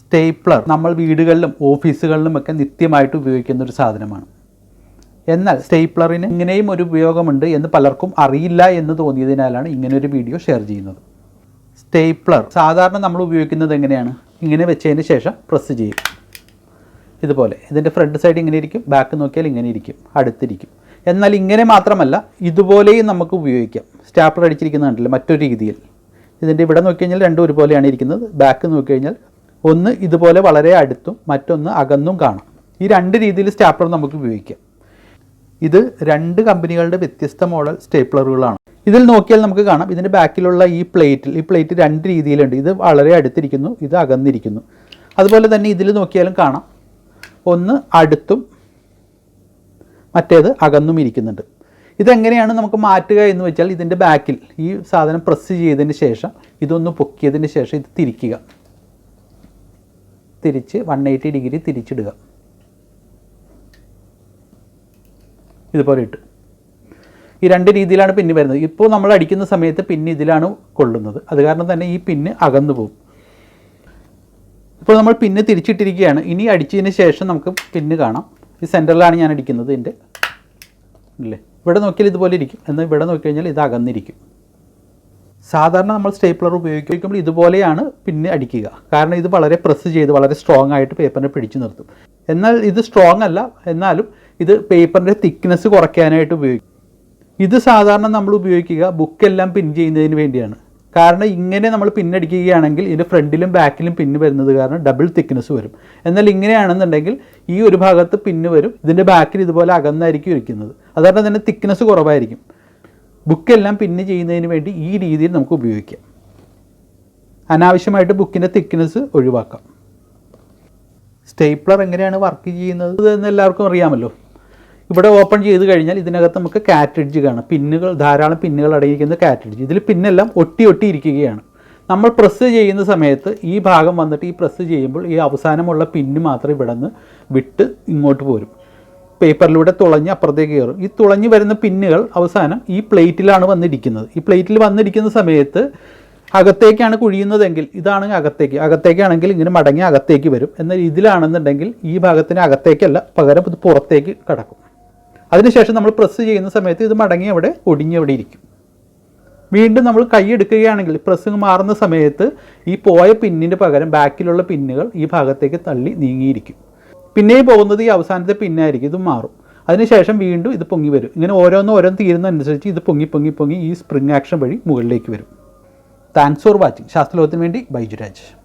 Stapler നമ്മൾ വീടുകളിലും ഓഫീസുകളിലും ഒക്കെ നിത്യമായിട്ട് ഉപയോഗിക്കുന്ന ഒരു സാധനമാണ്. എന്നാൽ സ്റ്റേപ്ലറിന് ഇങ്ങനെയും ഒരു ഉപയോഗമുണ്ട് എന്ന് പലർക്കും അറിയില്ല എന്ന് തോന്നിയതിനാലാണ് ഇങ്ങനെ ഒരു വീഡിയോ ഷെയർ ചെയ്യുന്നത്. സ്റ്റേപ്ലർ സാധാരണ നമ്മൾ ഉപയോഗിക്കുന്നത് എങ്ങനെയാണ്? ഇങ്ങനെ വെച്ചതിന് ശേഷം പ്രസ് ചെയ്യും. ഇതുപോലെ ഇതിന്റെ ഫ്രണ്ട് സൈഡ് ഇങ്ങനെ ഇരിക്കും ബാക്ക് നോക്കിയാൽ ഇങ്ങനെ ഇരിക്കും അടുത്തിരിക്കും. എന്നാൽ ഇങ്ങനെ മാത്രമല്ല ഇതുപോലെയും നമുക്ക് ഉപയോഗിക്കാം. സ്റ്റാപ്ലർ അടിച്ചിരിക്കുന്ന കണ്ടില്ല മറ്റൊരു രീതിയിൽ. ഇതിന്റെ ഇവിടെ നോക്കി കഴിഞ്ഞാൽ രണ്ടും ഒരുപോലെയാണ് ഇരിക്കുന്നത് ബാക്ക് നോക്കി കഴിഞ്ഞാൽ ഒന്ന് ഇതുപോലെ വളരെ അടുത്തും മറ്റൊന്ന് അകന്നും കാണാം. ഈ രണ്ട് രീതിയിൽ സ്റ്റാപ്ലർ നമുക്ക് ഉപയോഗിക്കാം. ഇത് രണ്ട് കമ്പനികളുടെ വ്യത്യസ്ത മോഡൽ സ്റ്റേപ്ലറുകളാണ്. ഇതിൽ നോക്കിയാൽ നമുക്ക് കാണാം ഇതിന്റെ ബാക്കിലുള്ള ഈ പ്ലേറ്റിൽ ഈ പ്ലേറ്റ് രണ്ട് രീതിയിലുണ്ട്. ഇത് വളരെ അടുത്തിരിക്കുന്നു ഇത് അകന്നിരിക്കുന്നു. അതുപോലെ തന്നെ ഇതിൽ നോക്കിയാലും കാണാം ഒന്ന് അടുത്തും മറ്റേത് അകന്നും ഇരിക്കുന്നുണ്ട്. ഇതെങ്ങനെയാണ് നമുക്ക് മാറ്റുക എന്ന് വെച്ചാൽ ഇതിന്റെ ബാക്കിൽ ഈ സാധനം പ്രസ് ചെയ്തതിന് ശേഷം ഇതൊന്ന് പൊക്കിയതിന് ശേഷം ഇത് തിരിക്കുക. തിരിച്ച് വൺ എയ്റ്റി ഡിഗ്രി തിരിച്ചിടുക. ഇതുപോലെ ഇട്ട്. ഈ രണ്ട് രീതിയിലാണ് പിന്ന് വരുന്നത്. ഇപ്പോൾ നമ്മൾ അടിക്കുന്ന സമയത്ത് പിന്ന് ഇതിലാണ് കൊള്ളുന്നത്. അത് കാരണം തന്നെ ഈ പിന്ന് അകന്നു പോകും. ഇപ്പോൾ നമ്മൾ പിന്ന് തിരിച്ചിട്ടിരിക്കുകയാണ്. ഇനി അടിച്ചതിന് ശേഷം നമുക്ക് പിന്ന് കാണാം. ഈ സെന്ററിലാണ് ഞാൻ അടിക്കുന്നത് എന്റെ ഇല്ലേ? ഇവിടെ നോക്കിയാൽ ഇതുപോലെ ഇരിക്കും. എന്നാൽ ഇവിടെ നോക്കി കഴിഞ്ഞാൽ ഇത് അകന്നിരിക്കും. സാധാരണ നമ്മൾ സ്റ്റേപ്ലർ ഉപയോഗിക്കുമ്പോൾ ഇതുപോലെയാണ് പിന്നെ അടിക്കുക. കാരണം ഇത് വളരെ പ്രസ് ചെയ്ത് വളരെ സ്ട്രോങ് ആയിട്ട് പേപ്പറിനെ പിടിച്ചു നിർത്തും. എന്നാൽ ഇത് സ്ട്രോങ് അല്ല. എന്നാലും ഇത് പേപ്പറിന്റെ തിക്നെസ് കുറയ്ക്കാനായിട്ട് ഉപയോഗിക്കും. ഇത് സാധാരണ നമ്മൾ ഉപയോഗിക്കുക ബുക്കെല്ലാം പിൻ ചെയ്യുന്നതിന് വേണ്ടിയാണ്. കാരണം ഇങ്ങനെ നമ്മൾ പിന്നടിക്കുകയാണെങ്കിൽ ഇതിന്റെ ഫ്രണ്ടിലും ബാക്കിലും പിന്ന് വരുന്നത് കാരണം ഡബിൾ തിക്നെസ് വരും. എന്നാൽ ഇങ്ങനെയാണെന്നുണ്ടെങ്കിൽ ഈ ഒരു ഭാഗത്ത് പിന്ന് വരും. ഇതിന്റെ ബാക്കിൽ ഇതുപോലെ അകന്നായിരിക്കും ഇരിക്കുന്നത്. അതുകൊണ്ട് തന്നെ തിക്നെസ് കുറവായിരിക്കും. ബുക്കെല്ലാം പിന്ന് ചെയ്യുന്നതിന് വേണ്ടി ഈ രീതിയിൽ നമുക്ക് ഉപയോഗിക്കാം. അനാവശ്യമായിട്ട് ബുക്കിന്റെ തിക്നെസ് ഒഴിവാക്കാം. സ്റ്റേപ്ലർ എങ്ങനെയാണ് വർക്ക് ചെയ്യുന്നത് എന്ന് എല്ലാവർക്കും അറിയാമല്ലോ. ഇവിടെ ഓപ്പൺ ചെയ്ത് കഴിഞ്ഞാൽ ഇതിനകത്ത് നമുക്ക് കാറ്റഡ്ജ് കാണാം. പിന്നുകൾ ധാരാളം പിന്നുകൾ അടങ്ങിയിരിക്കുന്ന കാറ്റഡ്ജ്. ഇതിൽ പിന്നെല്ലാം ഒട്ടി ഒട്ടി ഇരിക്കുകയാണ്. നമ്മൾ പ്രസ് ചെയ്യുന്ന സമയത്ത് ഈ ഭാഗം വന്നിട്ട് ഈ പ്രസ് ചെയ്യുമ്പോൾ ഈ അവസാനമുള്ള പിന്ന് മാത്രം ഇവിടെ നിന്ന് വിട്ട് ഇങ്ങോട്ട് പോരും. പേപ്പറിലൂടെ തുളഞ്ഞ് അപ്പുറത്തേക്ക് കയറും. ഈ തുളഞ്ഞ് വരുന്ന പിന്നുകൾ അവസാനം ഈ പ്ലേറ്റിലാണ് വന്നിരിക്കുന്നത്. ഈ പ്ലേറ്റിൽ വന്നിരിക്കുന്ന സമയത്ത് അകത്തേക്കാണ് കുഴിയുന്നതെങ്കിൽ ഇതാണ് അകത്തേക്ക്. അകത്തേക്കാണെങ്കിൽ ഇങ്ങനെ മടങ്ങി അകത്തേക്ക് വരും. എന്നാൽ ഇതിലാണെന്നുണ്ടെങ്കിൽ ഈ ഭാഗത്തിന് അകത്തേക്കല്ല പകരം ഇത് പുറത്തേക്ക് കടക്കും. അതിനുശേഷം നമ്മൾ പ്രസ് ചെയ്യുന്ന സമയത്ത് ഇത് മടങ്ങി അവിടെ ഒടിഞ്ഞ് അവിടെ ഇരിക്കും. വീണ്ടും നമ്മൾ കൈ എടുക്കുകയാണെങ്കിൽ പ്രസ്സിങ് മാറുന്ന സമയത്ത് ഈ പോയ പിന്നിന് പകരം ബാക്കിലുള്ള പിന്നുകൾ ഈ ഭാഗത്തേക്ക് തള്ളി നീങ്ങിയിരിക്കും. പിന്നെയും പോകുന്നത് ഈ അവസാനത്തെ പിന്നായിരിക്കും ഇത് മാറും. അതിനുശേഷം വീണ്ടും ഇത് പൊങ്ങി വരും. ഇങ്ങനെ ഓരോന്ന് ഓരോന്ന് തീരുന്നതനുസരിച്ച് ഇത് പൊങ്ങി പൊങ്ങി പൊങ്ങി ഈ സ്പ്രിങ് ആക്ഷൻ വഴി മുകളിലേക്ക് വരും. താങ്ക്സ് ഫോർ വാച്ചിങ് ശാസ്ത്രലോകത്തിന് വേണ്ടി ബൈജുരാജ്.